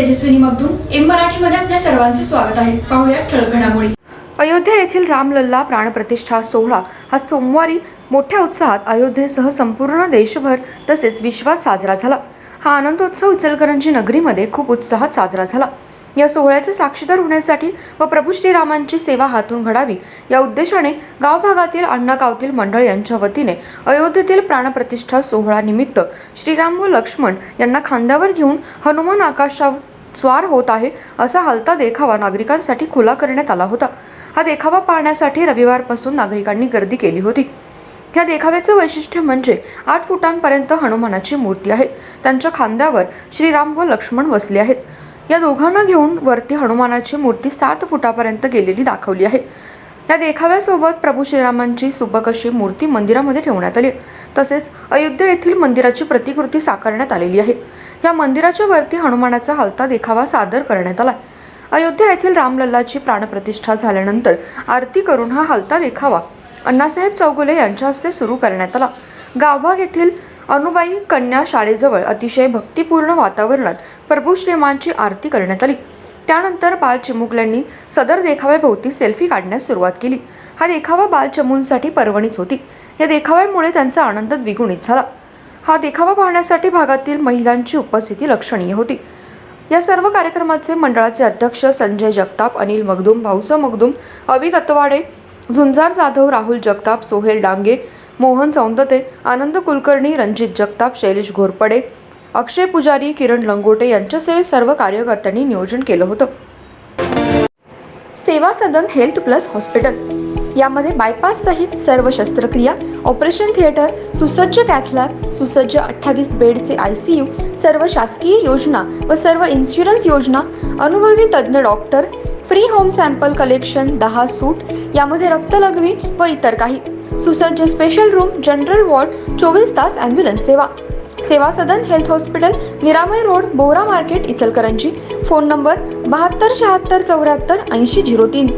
Tejaswini Magdum M मराठीमध्ये आपल्या सर्वांचे स्वागत आहे. पाहूया ठळक घडामोडी. अयोध्या येथील रामलल्ला प्राणप्रतिष्ठा सोहळा हा सोमवारी मोठ्या उत्साहात अयोध्येसह संपूर्ण देशभर तसेच विश्वात साजरा झाला. हा आनंदोत्सव इचलकरंजी नगरीमध्ये खूप उत्साहात साजरा झाला. या सोहळ्याचे साक्षीदार होण्यासाठी व प्रभू श्रीरामांची सेवा हातून घडावी या उद्देशाने गावभागातील अण्णा गावतील मंडळ यांच्या वतीने अयोध्येतील प्राणप्रतिष्ठा सोहळा निमित्त श्रीराम व लक्ष्मण यांना खांद्यावर घेऊन हनुमान आकाशात स्वार होत आहे असा हलता देखावा नागरिकांसाठी खुला करण्यात आला होता. हा देखावा पाहण्यासाठी रविवारपासून नागरिकांनी गर्दी केली होती. या देखाव्याचं वैशिष्ट्य म्हणजे आठ फुटांपर्यंत हनुमानाची मूर्ती आहे. त्यांच्या खांद्यावर श्रीराम व लक्ष्मण बसले आहेत. या दोघांना घेऊन वरती हनुमानाची मूर्ती सात फुटापर्यंत गेलेली दाखवली आहे. या देखाव्यासोबत प्रभू श्रीरामांची सुबक अशी मूर्ती मंदिरामध्ये ठेवण्यात आली तसेच अयोध्या येथील मंदिराची प्रतिकृती साकारण्यात आलेली आहे. या मंदिराच्या वरती हनुमानाचा हलता देखावा सादर करण्यात आला अयोध्या येथील रामलल्लाची प्राणप्रतिष्ठा झाल्यानंतर आरती करून हा हलता देखावा अण्णासाहेब चौगुले यांच्या हस्ते सुरू करण्यात आला. गावभाग येथील अनुबाई कन्या शाळेजवळ अतिशय भक्तिपूर्ण वातावरणात प्रभू श्रीमांची आरती करण्यात आली. त्यानंतर बाल चिमुकल्यांनी सदर देखाव्याभोवती सेल्फी काढण्यास सुरुवात केली. हा देखावा बाल चमूंसाठी पर्वणीच होती. या देखाव्यामुळे त्यांचा आनंद द्विगुणित झाला. हा देखावा पाहण्यासाठी भागातील महिलांची उपस्थिती लक्षणीय होती. या सर्व कार्यक्रमाचे मंडळाचे अध्यक्ष संजय जगताप अनिल मगदूम भाऊसा मगदूम अवि दत्तवाडे झुंजार जाधव राहुल जगताप सोहेल डांगे मोहन सौंदते आनंद कुलकर्णी रणजित जगताप शैलेश घोरपडे अक्षय पुजारी किरण लंगोटे यांच्यासह सर्व कार्यकर्त्यांनी नियोजन केलं होतं. Seva Sadan health plus hospital. यामध्ये बायपास सहित सर्व शस्त्रक्रिया ऑपरेशन थिएटर सुसज्ज कॅथलॅब सुसज्ज अठ्ठावीस बेडचे आय सी यू सर्व शासकीय योजना व सर्व इन्शुरन्स योजना अनुभवी तज्ज्ञ doctor free home sample collection दहा सूट यामध्ये रक्तलघवी व इतर काही. सुसज्ज स्पेशल रूम जनरल वॉर्ड चोवीस तास ॲम्ब्युलन्स सेवा. Seva Sadan health hospital Niramay road Bora market Ichalkaranji. Phone number बहात्तर शहात्तर चौऱ्याहत्तर ऐंशी झिरो तीन.